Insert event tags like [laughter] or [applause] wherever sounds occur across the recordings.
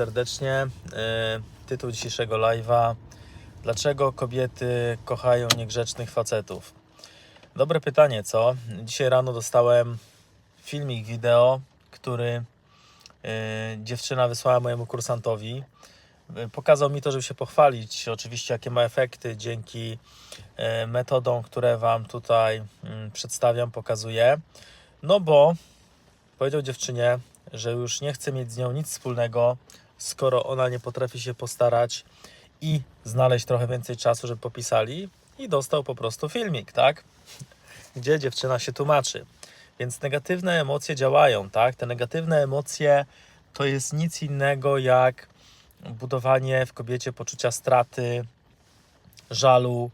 serdecznie. E, Tytuł dzisiejszego live'a. Dlaczego kobiety kochają niegrzecznych facetów? Dobre pytanie, co? Dzisiaj rano dostałem filmik wideo, który e, dziewczyna wysłała mojemu kursantowi. E, Pokazał mi to, żeby się pochwalić, oczywiście, jakie ma efekty dzięki metodom, które Wam tutaj mm, przedstawiam, pokazuję. No bo powiedział dziewczynie, że już nie chce mieć z nią nic wspólnego, skoro ona nie potrafi się postarać i znaleźć trochę więcej czasu, żeby popisali i dostał po prostu filmik, tak? [laughs] Gdzie dziewczyna się tłumaczy. Więc negatywne emocje działają, tak? Te negatywne emocje to jest nic innego jak budowanie w kobiecie poczucia straty, żalu,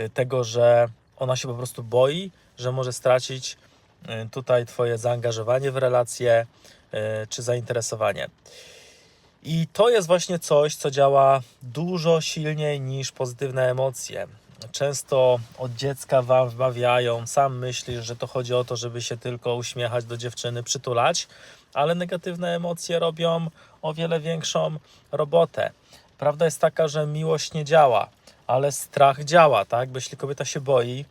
y, tego, że ona się po prostu boi, że może stracić y, tutaj Twoje zaangażowanie w relacje y, czy zainteresowanie. I to jest właśnie coś, co działa dużo silniej niż pozytywne emocje. Często od dziecka Wam wmawiają, sam myślisz, że to chodzi o to, żeby się tylko uśmiechać do dziewczyny, przytulać, ale negatywne emocje robią o wiele większą robotę. Prawda jest taka, że miłość nie działa, ale strach działa, tak? Bo jeśli kobieta się boi,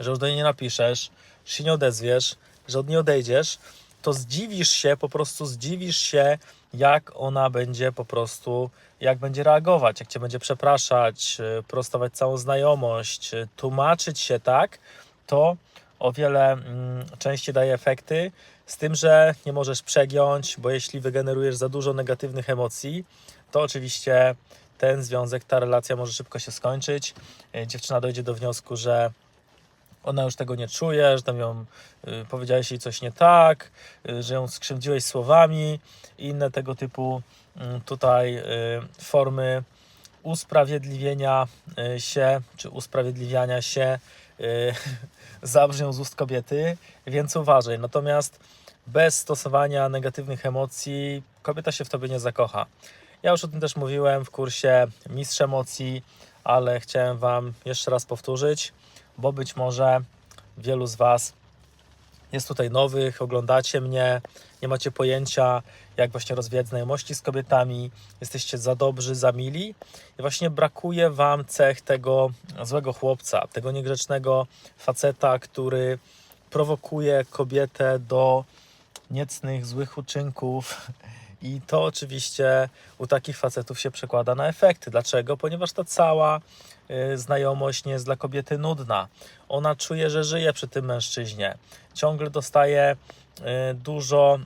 że już do niej nie napiszesz, że się nie odezwiesz, że od niej odejdziesz, to zdziwisz się, po prostu zdziwisz się, jak ona będzie po prostu, jak będzie reagować, jak cię będzie przepraszać, y, prostować całą znajomość, y, tłumaczyć się tak, to o wiele mm, częściej daje efekty, z tym, że nie możesz przegiąć, bo jeśli wygenerujesz za dużo negatywnych emocji, to oczywiście ten związek, ta relacja może szybko się skończyć. Y, Dziewczyna dojdzie do wniosku, że ona już tego nie czuje, że tam ją y, powiedziałeś jej coś nie tak, y, że ją skrzywdziłeś słowami i inne tego typu y, tutaj y, formy usprawiedliwienia się, czy usprawiedliwiania się [laughs] zabrzmią z ust kobiety, więc uważaj. Natomiast bez stosowania negatywnych emocji kobieta się w tobie nie zakocha. Ja już o tym też mówiłem w kursie Mistrz Emocji, ale chciałem Wam jeszcze raz powtórzyć, bo być może wielu z Was jest tutaj nowych, oglądacie mnie, nie macie pojęcia, jak właśnie rozwijać znajomości z kobietami, jesteście za dobrzy, za mili i właśnie brakuje Wam cech tego złego chłopca, tego niegrzecznego faceta, który prowokuje kobietę do niecnych, złych uczynków. I to oczywiście u takich facetów się przekłada na efekty. Dlaczego? Ponieważ ta cała y, znajomość nie jest dla kobiety nudna. Ona czuje, że żyje przy tym mężczyźnie. Ciągle dostaje y, dużo,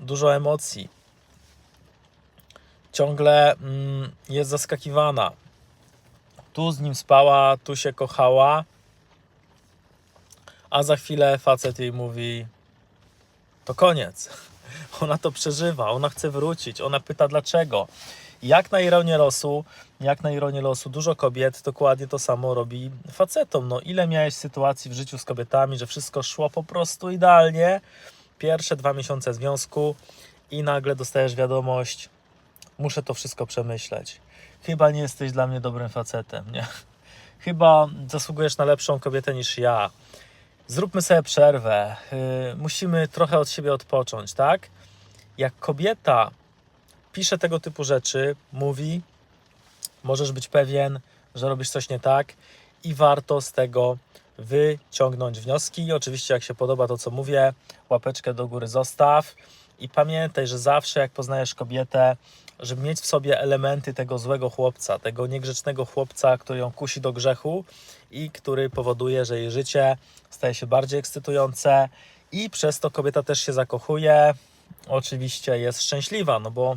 dużo emocji. Ciągle mm, jest zaskakiwana. Tu z nim spała, tu się kochała, a za chwilę facet jej mówi: To koniec. Ona to przeżywa, ona chce wrócić, ona pyta dlaczego. Jak na ironię losu, jak na ironię losu, dużo kobiet dokładnie to samo robi facetom. No ile miałeś sytuacji w życiu z kobietami, że wszystko szło po prostu idealnie, pierwsze dwa miesiące związku i nagle dostajesz wiadomość, muszę to wszystko przemyśleć. Chyba nie jesteś dla mnie dobrym facetem, nie? Chyba zasługujesz na lepszą kobietę niż ja. Zróbmy sobie przerwę. Yy, musimy trochę od siebie odpocząć, tak? Jak kobieta pisze tego typu rzeczy, mówi, możesz być pewien, że robisz coś nie tak i warto z tego wyciągnąć wnioski. Oczywiście, jak się podoba to, co mówię, łapeczkę do góry zostaw. I pamiętaj, że zawsze jak poznajesz kobietę, żeby mieć w sobie elementy tego złego chłopca, tego niegrzecznego chłopca, który ją kusi do grzechu i który powoduje, że jej życie staje się bardziej ekscytujące i przez to kobieta też się zakochuje. Oczywiście jest szczęśliwa, no bo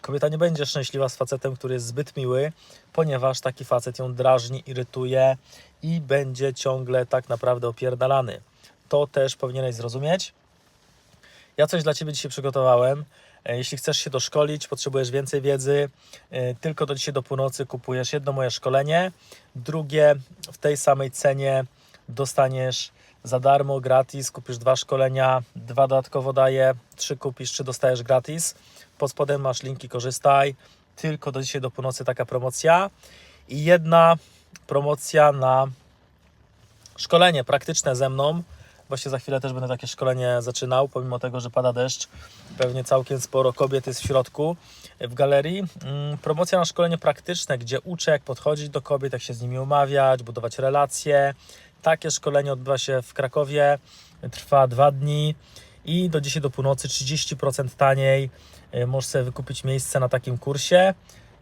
kobieta nie będzie szczęśliwa z facetem, który jest zbyt miły, ponieważ taki facet ją drażni, irytuje i będzie ciągle tak naprawdę opierdalany. To też powinieneś zrozumieć. Ja coś dla Ciebie dzisiaj przygotowałem. E, Jeśli chcesz się doszkolić, potrzebujesz więcej wiedzy, e, tylko do dzisiaj do północy kupujesz jedno moje szkolenie, drugie w tej samej cenie dostaniesz za darmo, gratis, kupisz dwa szkolenia, dwa dodatkowo daję, trzy kupisz, trzy dostajesz gratis. Pod spodem masz linki, korzystaj. Tylko do dzisiaj do północy taka promocja i jedna promocja na szkolenie praktyczne ze mną Właśnie za chwilę też będę takie szkolenie zaczynał, pomimo tego, że pada deszcz. Pewnie całkiem sporo kobiet jest w środku w galerii. Mm, Promocja na szkolenie praktyczne, gdzie uczę jak podchodzić do kobiet, jak się z nimi umawiać, budować relacje. Takie szkolenie odbywa się w Krakowie, trwa dwa dni i do dzisiaj do północy 30% taniej. Y, Możesz sobie wykupić miejsce na takim kursie.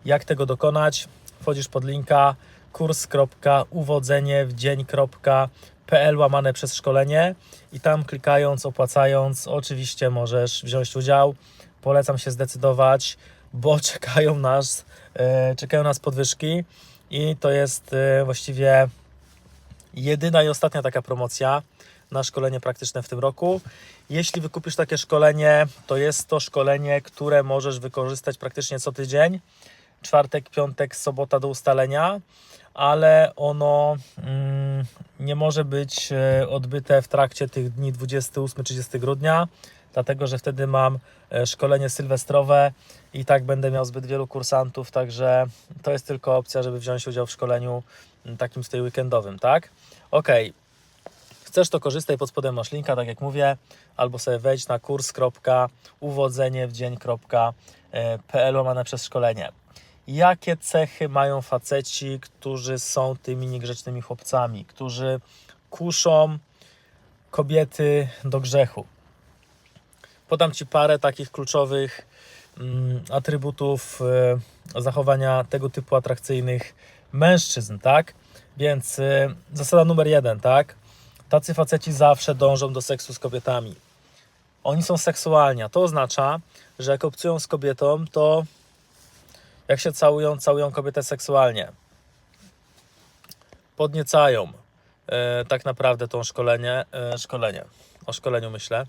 Jak tego dokonać? Wchodzisz pod linka kurs.uwodzeniewdzień.pl łamane przez szkolenie i tam klikając, opłacając, oczywiście możesz wziąć udział. Polecam się zdecydować, bo [laughs] czekają nas, e, czekają nas podwyżki i to jest e, właściwie jedyna i ostatnia taka promocja na szkolenie praktyczne w tym roku. Jeśli wykupisz takie szkolenie, to jest to szkolenie, które możesz wykorzystać praktycznie co tydzień. Czwartek, piątek, sobota do ustalenia, ale ono mm, nie może być e, odbyte w trakcie tych dni 28-30 grudnia, dlatego że wtedy mam e, szkolenie sylwestrowe i tak będę miał zbyt wielu kursantów, także to jest tylko opcja, żeby wziąć udział w szkoleniu mm, takim tutaj weekendowym, tak? Ok. Chcesz to korzystaj, pod spodem masz linka, tak jak mówię, albo sobie wejdź na kurs.uwodzeniewdzień.pl łamane przez szkolenie. Jakie cechy mają faceci, którzy są tymi niegrzecznymi chłopcami, którzy kuszą kobiety do grzechu? Podam Ci parę takich kluczowych mm, atrybutów e, zachowania tego typu atrakcyjnych mężczyzn, tak? Więc e, zasada numer jeden, tak? Tacy faceci zawsze dążą do seksu z kobietami. Oni są seksualni, a to oznacza, że jak obcują z kobietą, to jak się całują, całują kobietę seksualnie. Podniecają e, tak naprawdę to szkolenie, e, szkolenie, o szkoleniu myślę.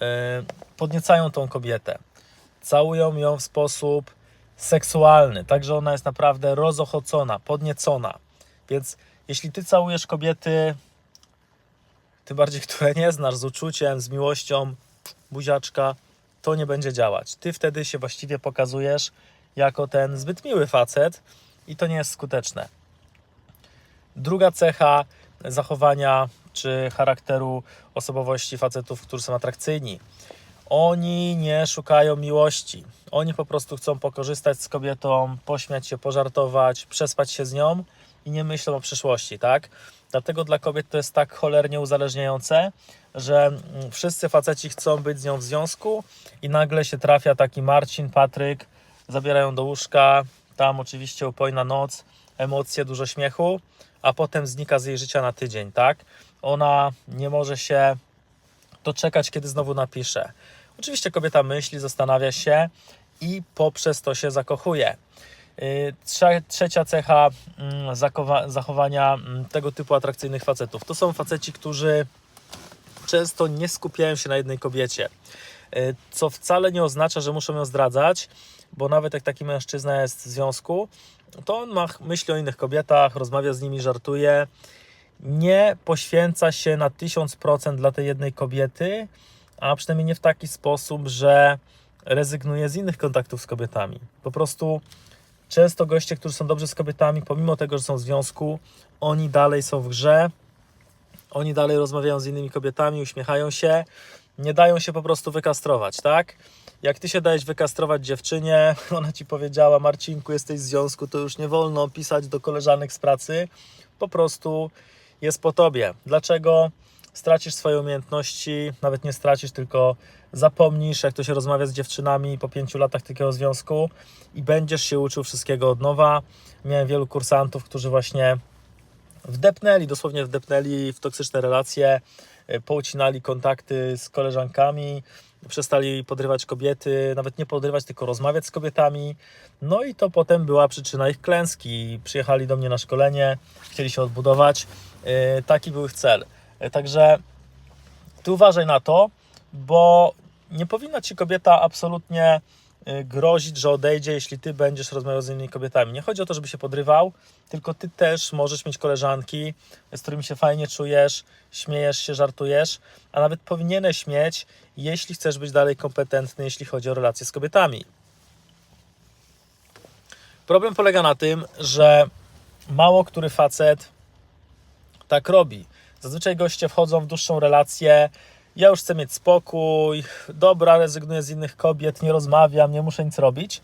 E, podniecają tą kobietę. Całują ją w sposób seksualny, także ona jest naprawdę rozochocona, podniecona. Więc jeśli ty całujesz kobiety, tym bardziej, [laughs] które nie znasz, z uczuciem, z miłością, buziaczka, to nie będzie działać. Ty wtedy się właściwie pokazujesz jako ten zbyt miły facet i to nie jest skuteczne. Druga cecha zachowania czy charakteru osobowości facetów, którzy są atrakcyjni. Oni nie szukają miłości. Oni po prostu chcą pokorzystać z kobietą, pośmiać się, pożartować, przespać się z nią i nie myślą o przyszłości, tak? Dlatego dla kobiet to jest tak cholernie uzależniające, że mm, wszyscy faceci chcą być z nią w związku i nagle się trafia taki Marcin, Patryk, zabierają do łóżka, tam oczywiście upojna noc, emocje, dużo śmiechu, a potem znika z jej życia na tydzień, tak? Ona nie może się doczekać, kiedy znowu napisze. Oczywiście kobieta myśli, zastanawia się i poprzez to się zakochuje. Trze- Trzecia cecha mm, zachowania mm, tego typu atrakcyjnych facetów to są faceci, którzy często nie skupiają się na jednej kobiecie, Yy, co wcale nie oznacza, że muszą ją zdradzać, bo nawet jak taki mężczyzna jest w związku, to on ma myśli o innych kobietach, rozmawia z nimi, żartuje, nie poświęca się na 1000% dla tej jednej kobiety, a przynajmniej nie w taki sposób, że rezygnuje z innych kontaktów z kobietami. Po prostu często goście, którzy są dobrzy z kobietami, pomimo tego, że są w związku, oni dalej są w grze, oni dalej rozmawiają z innymi kobietami, uśmiechają się, nie dają się po prostu wykastrować, tak? Jak ty się dajesz wykastrować dziewczynie, [laughs] ona ci powiedziała, Marcinku, jesteś w związku, to już nie wolno pisać do koleżanek z pracy, po prostu jest po tobie. Dlaczego? Stracisz swoje umiejętności, nawet nie stracisz, tylko zapomnisz, jak to się rozmawia z dziewczynami po pięciu latach takiego związku i będziesz się uczył wszystkiego od nowa. Miałem wielu kursantów, którzy właśnie wdepnęli, dosłownie wdepnęli w toksyczne relacje, y, poucinali kontakty z koleżankami, przestali podrywać kobiety, nawet nie podrywać, tylko rozmawiać z kobietami. No i to potem była przyczyna ich klęski. Przyjechali do mnie na szkolenie, chcieli się odbudować. Y, Taki był ich cel. Y, Także ty uważaj na to, bo nie powinna ci kobieta absolutnie grozić, że odejdzie, jeśli ty będziesz rozmawiał z innymi kobietami. Nie chodzi o to, żeby się podrywał, tylko ty też możesz mieć koleżanki, z którymi się fajnie czujesz, śmiejesz się, żartujesz, a nawet powinieneś mieć, jeśli chcesz być dalej kompetentny, jeśli chodzi o relacje z kobietami. Problem polega na tym, że mało który facet tak robi. Zazwyczaj goście wchodzą w dłuższą relację. Ja już chcę mieć spokój, dobra, rezygnuję z innych kobiet, nie rozmawiam, nie muszę nic robić.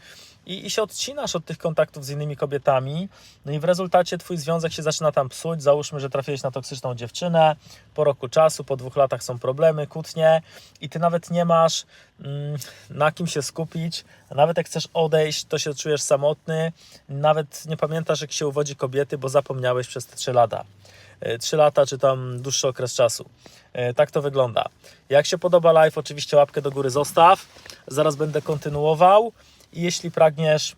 I, I się odcinasz od tych kontaktów z innymi kobietami, no i w rezultacie twój związek się zaczyna tam psuć. Załóżmy, że trafiłeś na toksyczną dziewczynę, po roku czasu, po dwóch latach są problemy, kłótnie i ty nawet nie masz mm, na kim się skupić. Nawet jak chcesz odejść, to się czujesz samotny, nawet nie pamiętasz, jak się uwodzi kobiety, bo zapomniałeś przez te trzy lata. E, Trzy lata, czy tam dłuższy okres czasu. E, Tak to wygląda. Jak się podoba live, oczywiście łapkę do góry zostaw. Zaraz będę kontynuował. I jeśli pragniesz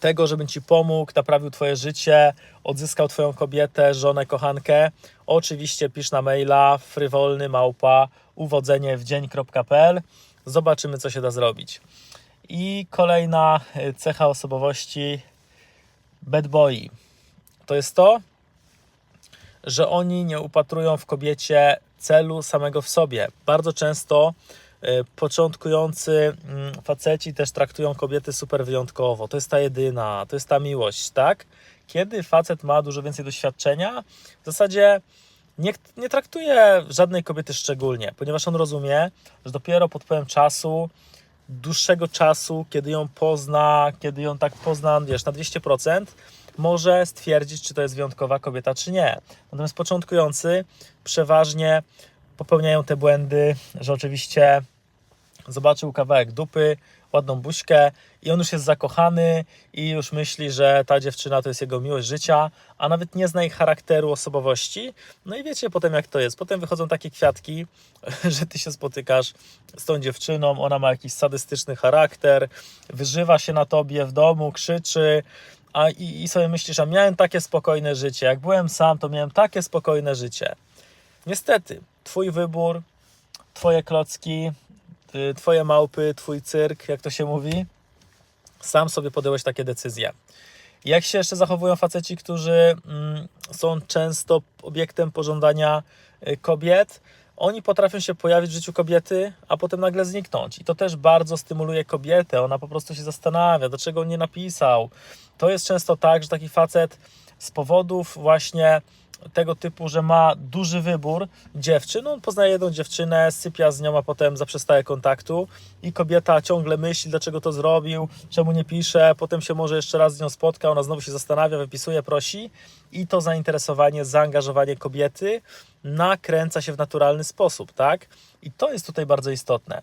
tego, żebym Ci pomógł, naprawił Twoje życie, odzyskał Twoją kobietę, żonę, kochankę, oczywiście pisz na maila frywolny małpa uwodzenie w dzień.pl. Zobaczymy, co się da zrobić. I kolejna e, cecha osobowości bad boy. To jest to, że oni nie upatrują w kobiecie celu samego w sobie. Bardzo często y, początkujący mm, faceci też traktują kobiety super wyjątkowo. To jest ta jedyna, to jest ta miłość, tak? Kiedy facet ma dużo więcej doświadczenia, w zasadzie nie, nie traktuje żadnej kobiety szczególnie, ponieważ on rozumie, że dopiero pod wpływem czasu, dłuższego czasu, kiedy ją pozna, kiedy ją tak pozna, wiesz, na 200%, może stwierdzić, czy to jest wyjątkowa kobieta, czy nie. Natomiast początkujący przeważnie popełniają te błędy, że oczywiście zobaczył kawałek dupy, ładną buźkę i on już jest zakochany i już myśli, że ta dziewczyna to jest jego miłość życia, a nawet nie zna ich charakteru, osobowości. No i wiecie potem jak to jest. Potem wychodzą takie kwiatki, [laughs] że ty się spotykasz z tą dziewczyną, ona ma jakiś sadystyczny charakter, wyżywa się na tobie w domu, krzyczy, a i, i sobie myślisz, a miałem takie spokojne życie. Jak byłem sam, to miałem takie spokojne życie. Niestety, twój wybór, twoje klocki, y, twoje małpy, twój cyrk, jak to się mówi, sam sobie podjąłeś takie decyzje. Jak się jeszcze zachowują faceci, którzy mm, są często obiektem pożądania y, kobiet? Oni potrafią się pojawić w życiu kobiety, a potem nagle zniknąć. I to też bardzo stymuluje kobietę. Ona po prostu się zastanawia, dlaczego on nie napisał. To jest często tak, że taki facet z powodów właśnie tego typu, że ma duży wybór dziewczyn. On poznaje jedną dziewczynę, sypia z nią, a potem zaprzestaje kontaktu i kobieta ciągle myśli, dlaczego to zrobił, czemu nie pisze, potem się może jeszcze raz z nią spotka, ona znowu się zastanawia, wypisuje, prosi i to zainteresowanie, zaangażowanie kobiety nakręca się w naturalny sposób, tak? I to jest tutaj bardzo istotne.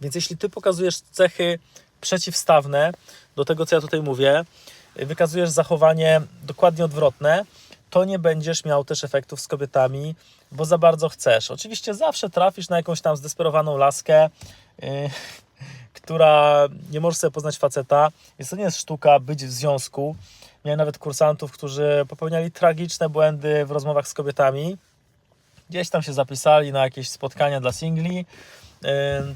Więc jeśli ty pokazujesz cechy przeciwstawne do tego, co ja tutaj mówię, wykazujesz zachowanie dokładnie odwrotne, to nie będziesz miał też efektów z kobietami, bo za bardzo chcesz. Oczywiście zawsze trafisz na jakąś tam zdesperowaną laskę, yy, [laughs] która nie może sobie poznać faceta. Więc to nie jest sztuka być w związku. Miałem nawet kursantów, którzy popełniali tragiczne błędy w rozmowach z kobietami. Gdzieś tam się zapisali na jakieś spotkania dla singli, yy,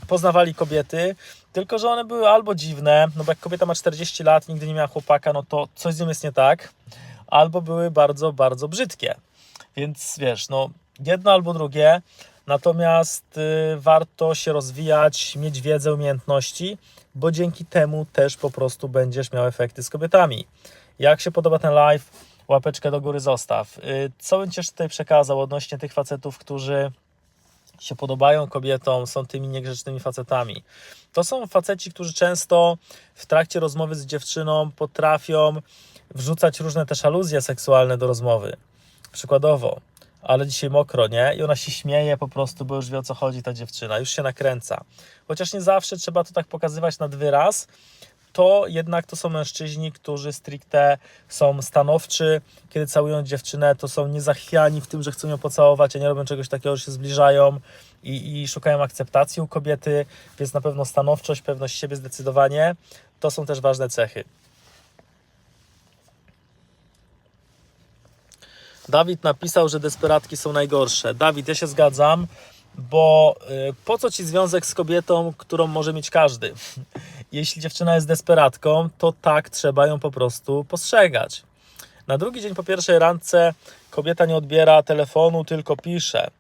poznawali kobiety, tylko że one były albo dziwne, no bo jak kobieta ma 40 lat, nigdy nie miała chłopaka, no to coś z nią jest nie tak, albo były bardzo, bardzo brzydkie. Więc wiesz, no jedno albo drugie, natomiast y, warto się rozwijać, mieć wiedzę, umiejętności, bo dzięki temu też po prostu będziesz miał efekty z kobietami. Jak się podoba ten live, łapeczkę do góry zostaw. Y, Co bym Ci jeszcze tutaj przekazał odnośnie tych facetów, którzy się podobają kobietom, są tymi niegrzecznymi facetami. To są faceci, którzy często w trakcie rozmowy z dziewczyną potrafią wrzucać różne też aluzje seksualne do rozmowy. Przykładowo, ale dzisiaj mokro, nie? I ona się śmieje po prostu, bo już wie o co chodzi ta dziewczyna, już się nakręca. Chociaż nie zawsze trzeba to tak pokazywać nad wyraz, to jednak to są mężczyźni, którzy stricte są stanowczy, kiedy całują dziewczynę, to są niezachwiani w tym, że chcą ją pocałować, a nie robią czegoś takiego, że się zbliżają i, i szukają akceptacji u kobiety, więc na pewno stanowczość, pewność siebie, zdecydowanie, to są też ważne cechy. Dawid napisał, że desperatki są najgorsze. Dawid, ja się zgadzam, bo y, po co ci związek z kobietą, którą może mieć każdy? [laughs] Jeśli dziewczyna jest desperatką, to tak trzeba ją po prostu postrzegać. Na drugi dzień po pierwszej randce kobieta nie odbiera telefonu, tylko pisze.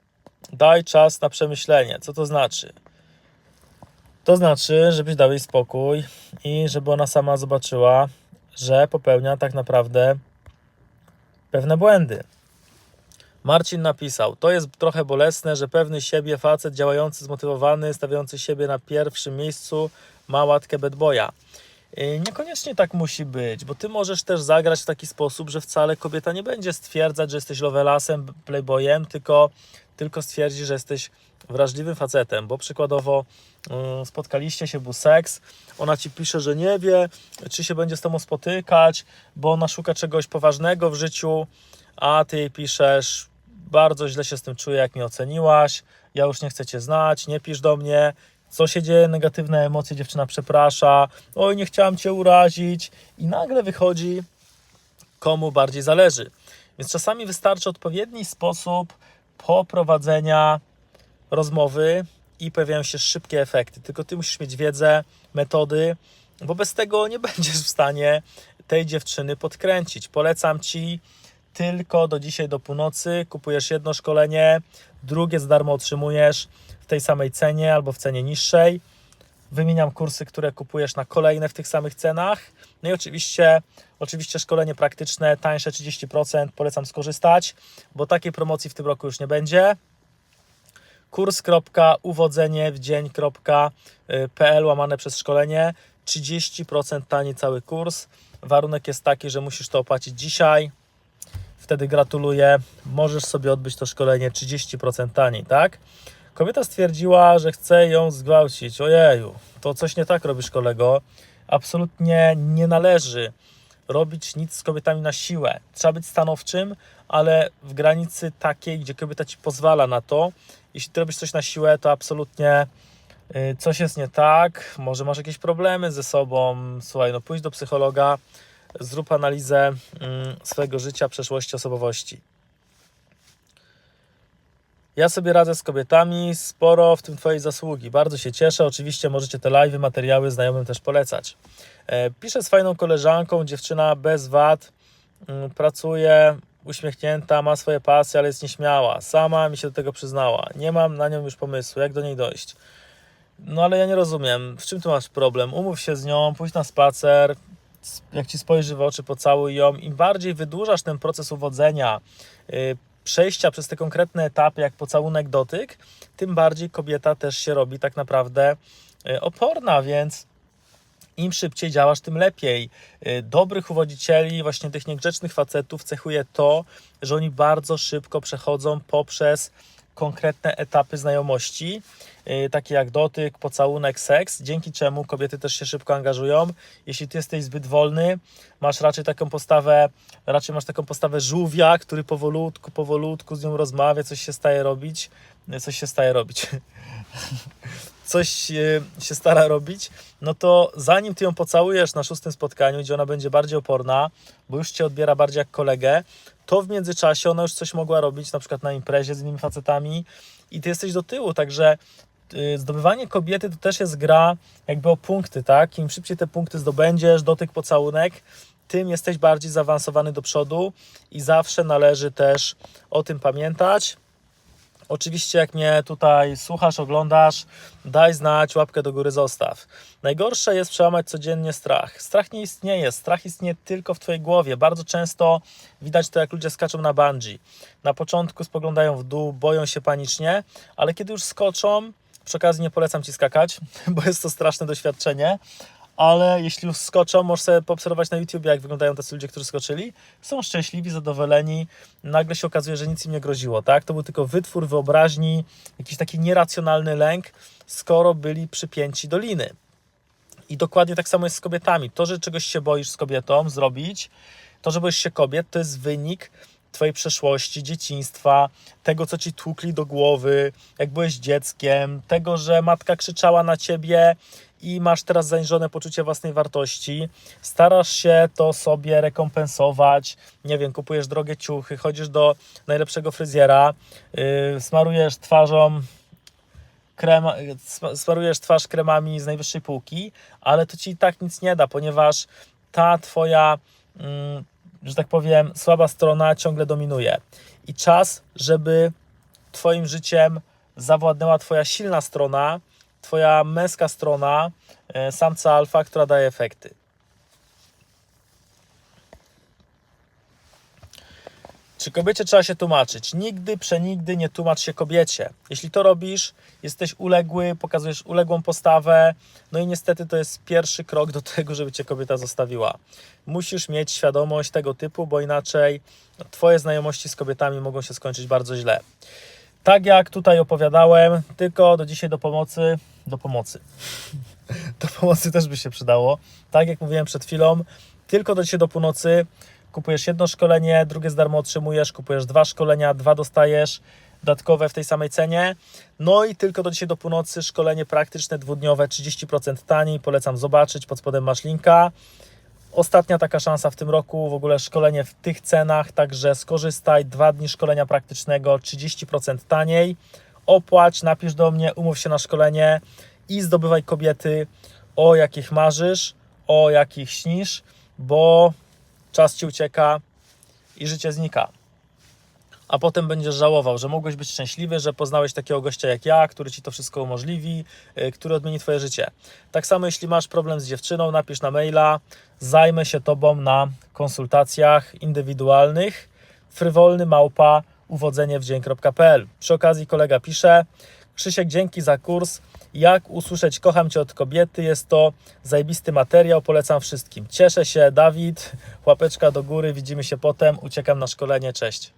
Daj czas na przemyślenie. Co to znaczy? To znaczy, żebyś dał jej spokój i żeby ona sama zobaczyła, że popełnia tak naprawdę pewne błędy. Marcin napisał, to jest trochę bolesne, że pewny siebie facet działający, zmotywowany, stawiający siebie na pierwszym miejscu ma łatkę bad boya. Yy, Niekoniecznie tak musi być, bo ty możesz też zagrać w taki sposób, że wcale kobieta nie będzie stwierdzać, że jesteś lovelasem, playboyem, tylko, tylko stwierdzi, że jesteś wrażliwym facetem, bo przykładowo yy, spotkaliście się, był seks, ona ci pisze, że nie wie, czy się będzie z tobą spotykać, bo ona szuka czegoś poważnego w życiu, a ty jej piszesz, bardzo źle się z tym czuję, jak mnie oceniłaś, ja już nie chcę cię znać, nie pisz do mnie, co się dzieje, negatywne emocje, dziewczyna przeprasza, oj, nie chciałam cię urazić i nagle wychodzi, komu bardziej zależy. Więc czasami wystarczy odpowiedni sposób poprowadzenia rozmowy i pojawiają się szybkie efekty. Tylko ty musisz mieć wiedzę, metody, bo bez tego nie [laughs] będziesz w stanie tej dziewczyny podkręcić. Polecam ci tylko do dzisiaj do północy. Kupujesz jedno szkolenie, drugie za darmo otrzymujesz w tej samej cenie albo w cenie niższej. Wymieniam kursy, które kupujesz na kolejne w tych samych cenach. No i oczywiście, oczywiście szkolenie praktyczne, tańsze 30%, polecam skorzystać, bo takiej promocji w tym roku już nie będzie kurs.uwodzeniewdzień.pl łamane przez szkolenie 30% taniej cały kurs. Warunek jest taki, że musisz to opłacić dzisiaj. Wtedy gratuluję. Możesz sobie odbyć to szkolenie 30% taniej, tak? Kobieta stwierdziła, że chce ją zgwałcić. Ojeju, to coś nie tak robisz, kolego. Absolutnie nie należy robić nic z kobietami na siłę. Trzeba być stanowczym, ale w granicy takiej, gdzie kobieta ci pozwala na to. Jeśli ty robisz coś na siłę, to absolutnie y, coś jest nie tak. Może masz jakieś problemy ze sobą. Słuchaj, no pójdź do psychologa, zrób analizę mm, swojego życia, przeszłości, osobowości. Ja sobie radzę z kobietami, sporo w tym Twojej zasługi. Bardzo się cieszę. Oczywiście możecie te live, materiały znajomym też polecać. E, Piszę z fajną koleżanką, dziewczyna bez wad, mm, pracuje, uśmiechnięta, ma swoje pasje, ale jest nieśmiała. Sama mi się do tego przyznała. Nie mam na nią już pomysłu, jak do niej dojść. No ale ja nie rozumiem, w czym tu masz problem? Umów się z nią, pójdź na spacer, jak ci spojrzy w oczy, pocałuj ją. Im bardziej wydłużasz ten proces uwodzenia, yy, przejścia przez te konkretne etapy, jak pocałunek, dotyk, tym bardziej kobieta też się robi tak naprawdę yy, oporna, więc im szybciej działasz, tym lepiej. Yy, Dobrych uwodzicieli, właśnie tych niegrzecznych facetów cechuje to, że oni bardzo szybko przechodzą poprzez konkretne etapy znajomości, yy, takie jak dotyk, pocałunek, seks, dzięki czemu kobiety też się szybko angażują. Jeśli ty jesteś zbyt wolny, masz raczej taką postawę, raczej masz taką postawę żółwia, który powolutku, powolutku z nią rozmawia, coś się staje robić, yy, coś się staje robić. [laughs] coś się stara robić, no to zanim ty ją pocałujesz na szóstym spotkaniu, gdzie ona będzie bardziej oporna, bo już cię odbiera bardziej jak kolegę, to w międzyczasie ona już coś mogła robić, na przykład na imprezie z innymi facetami i ty jesteś do tyłu, także y, zdobywanie kobiety to też jest gra jakby o punkty, tak? Im szybciej te punkty zdobędziesz, dotyk, pocałunek, tym jesteś bardziej zaawansowany do przodu i zawsze należy też o tym pamiętać. Oczywiście, jak mnie tutaj słuchasz, oglądasz, daj znać, łapkę do góry zostaw. Najgorsze jest przełamać codziennie strach. Strach nie istnieje, strach istnieje tylko w Twojej głowie. Bardzo często widać to, jak ludzie skaczą na bungee. Na początku spoglądają w dół, boją się panicznie, ale kiedy już skoczą, przy okazji nie polecam Ci skakać, [laughs] bo jest to straszne doświadczenie, ale jeśli skoczą, możesz sobie poobserwować na YouTube, jak wyglądają tacy ludzie, którzy skoczyli. Są szczęśliwi, zadowoleni. Nagle się okazuje, że nic im nie groziło, tak? To był tylko wytwór wyobraźni, jakiś taki nieracjonalny lęk, skoro byli przypięci do liny. I dokładnie tak samo jest z kobietami. To, że czegoś się boisz z kobietą zrobić, to, że boisz się kobiet, to jest wynik Twojej przeszłości, dzieciństwa, tego, co Ci tłukli do głowy, jak byłeś dzieckiem, tego, że matka krzyczała na Ciebie i masz teraz zaniżone poczucie własnej wartości, starasz się to sobie rekompensować, nie wiem, kupujesz drogie ciuchy, chodzisz do najlepszego fryzjera, yy, smarujesz twarzą krem, sma- smarujesz twarz kremami z najwyższej półki, ale to ci i tak nic nie da, ponieważ ta twoja, mm, że tak powiem, słaba strona ciągle dominuje. I czas, żeby twoim życiem zawładnęła twoja silna strona, twoja męska strona, e, samca alfa, która daje efekty. Czy kobiecie trzeba się tłumaczyć? Nigdy, przenigdy nie tłumacz się kobiecie. Jeśli to robisz, jesteś uległy, pokazujesz uległą postawę, no i niestety to jest pierwszy krok do [laughs] tego, żeby cię kobieta zostawiła. Musisz mieć świadomość tego typu, bo inaczej twoje znajomości z kobietami mogą się skończyć bardzo źle. Tak jak tutaj opowiadałem, tylko do dzisiaj do pomocy, do pomocy. [laughs] Do pomocy też by się przydało. Tak jak mówiłem przed chwilą, tylko do dzisiaj do północy kupujesz jedno szkolenie, drugie z darmo otrzymujesz, kupujesz dwa szkolenia, dwa dostajesz dodatkowe w tej samej cenie. No i tylko do dzisiaj do północy szkolenie praktyczne dwudniowe 30% taniej. Polecam zobaczyć, pod spodem masz linka. Ostatnia taka szansa w tym roku, w ogóle szkolenie w tych cenach, także skorzystaj. Dwa dni szkolenia praktycznego 30% taniej. Opłać, napisz do mnie, umów się na szkolenie i zdobywaj kobiety, o jakich marzysz, o jakich śnisz, bo czas ci ucieka i życie znika. A potem będziesz żałował, że mogłeś być szczęśliwy, że poznałeś takiego gościa jak ja, który ci to wszystko umożliwi, y, który odmieni twoje życie. Tak samo jeśli masz problem z dziewczyną, napisz na maila, zajmę się tobą na konsultacjach indywidualnych. Frywolny małpa uwodzeniewdzień.pl. Przy okazji kolega pisze, Krzysiek, dzięki za kurs. Jak usłyszeć kocham cię od kobiety? Jest to zajebisty materiał, polecam wszystkim. Cieszę się, Dawid. Łapeczka do góry, widzimy się potem. Uciekam na szkolenie, cześć.